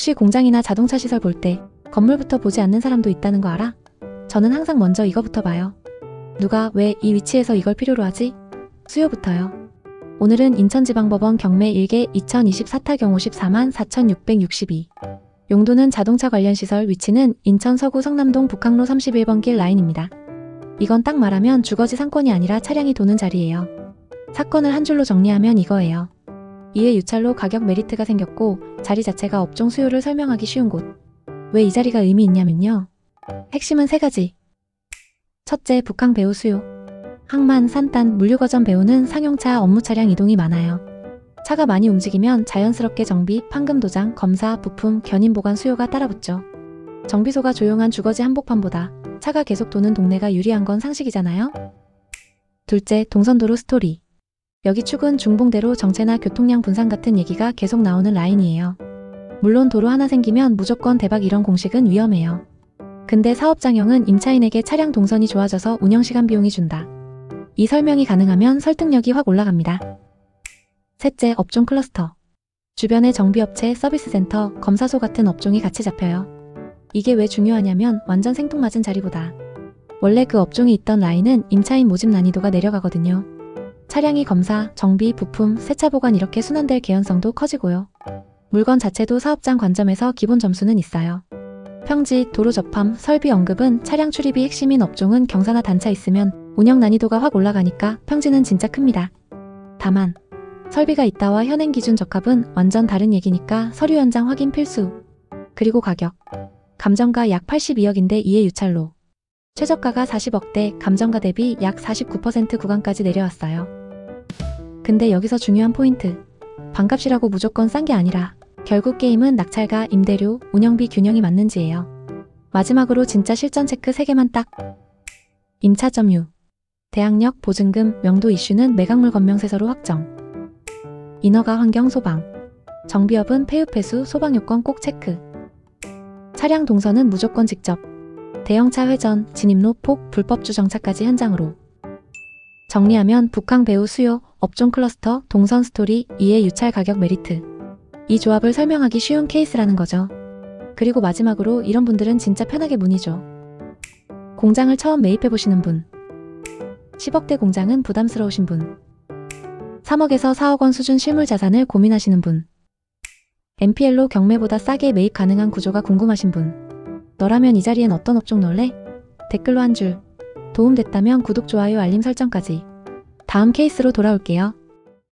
혹시 공장이나 자동차 시설 볼 때 건물부터 보지 않는 사람도 있다는 거 알아? 저는 항상 먼저 이거부터 봐요. 누가 왜 이 위치에서 이걸 필요로 하지? 수요부터요. 오늘은 인천지방법원 경매 1개 2024타 경 54만 4662. 용도는 자동차 관련 시설 위치는 인천 서구 성남동 북항로 31번 길 라인입니다. 이건 딱 말하면 주거지 상권이 아니라 차량이 도는 자리예요. 사건을 한 줄로 정리하면 이거예요. 이에 유찰로 가격 메리트가 생겼고 자리 자체가 업종 수요를 설명하기 쉬운 곳. 왜 이 자리가 의미 있냐면요. 핵심은 세 가지. 첫째, 북한 배우 수요. 항만, 산단, 물류거점 배우는 상용차 업무 차량 이동이 많아요. 차가 많이 움직이면 자연스럽게 정비, 판금 도장, 검사, 부품, 견인 보관 수요가 따라붙죠. 정비소가 조용한 주거지 한복판보다 차가 계속 도는 동네가 유리한 건 상식이잖아요? 둘째, 동선도로 스토리. 여기 축은 중봉대로 정체나 교통량 분산 같은 얘기가 계속 나오는 라인이에요. 물론 도로 하나 생기면 무조건 대박 이런 공식은 위험해요. 근데 사업장형은 임차인에게 차량 동선이 좋아져서 운영시간 비용이 준다. 이 설명이 가능하면 설득력이 확 올라갑니다. 셋째, 업종 클러스터. 주변에 정비업체, 서비스센터, 검사소 같은 업종이 같이 잡혀요. 이게 왜 중요하냐면 완전 생뚱맞은 자리보다. 원래 그 업종이 있던 라인은 임차인 모집 난이도가 내려가거든요. 차량이 검사, 정비, 부품, 세차 보관 이렇게 순환될 개연성도 커지고요. 물건 자체도 사업장 관점에서 기본 점수는 있어요. 평지, 도로 접함, 설비 언급은 차량 출입이 핵심인 업종은 경사나 단차 있으면 운영 난이도가 확 올라가니까 평지는 진짜 큽니다. 다만 설비가 있다와 현행 기준 적합은 완전 다른 얘기니까 서류 연장 확인 필수. 그리고 가격. 감정가 약 82억인데 이에 유찰로. 최저가가 40억대, 감정가 대비 약 49% 구간까지 내려왔어요. 근데 여기서 중요한 포인트. 반값이라고 무조건 싼 게 아니라 결국 게임은 낙찰과 임대료, 운영비 균형이 맞는지예요. 마지막으로 진짜 실전 체크 3개만 딱. 임차 점유. 대항력, 보증금, 명도 이슈는 매각물 건명세서로 확정. 인허가 환경 소방. 정비업은 폐유 폐수 소방 요건 꼭 체크. 차량 동선은 무조건 직접. 대형차 회전, 진입로 폭, 불법 주정차까지 현장으로. 정리하면 북항 배우 수요, 업종 클러스터, 동선 스토리, 이해 유찰 가격 메리트. 이 조합을 설명하기 쉬운 케이스라는 거죠. 그리고 마지막으로 이런 분들은 진짜 편하게 문의죠. 공장을 처음 매입해보시는 분. 10억대 공장은 부담스러우신 분. 3억에서 4억 원 수준 실물 자산을 고민하시는 분. MPL로 경매보다 싸게 매입 가능한 구조가 궁금하신 분. 너라면 이 자리엔 어떤 업종 넣을래? 댓글로 한 줄. 도움됐다면 구독, 좋아요, 알림 설정까지. 다음 케이스로 돌아올게요.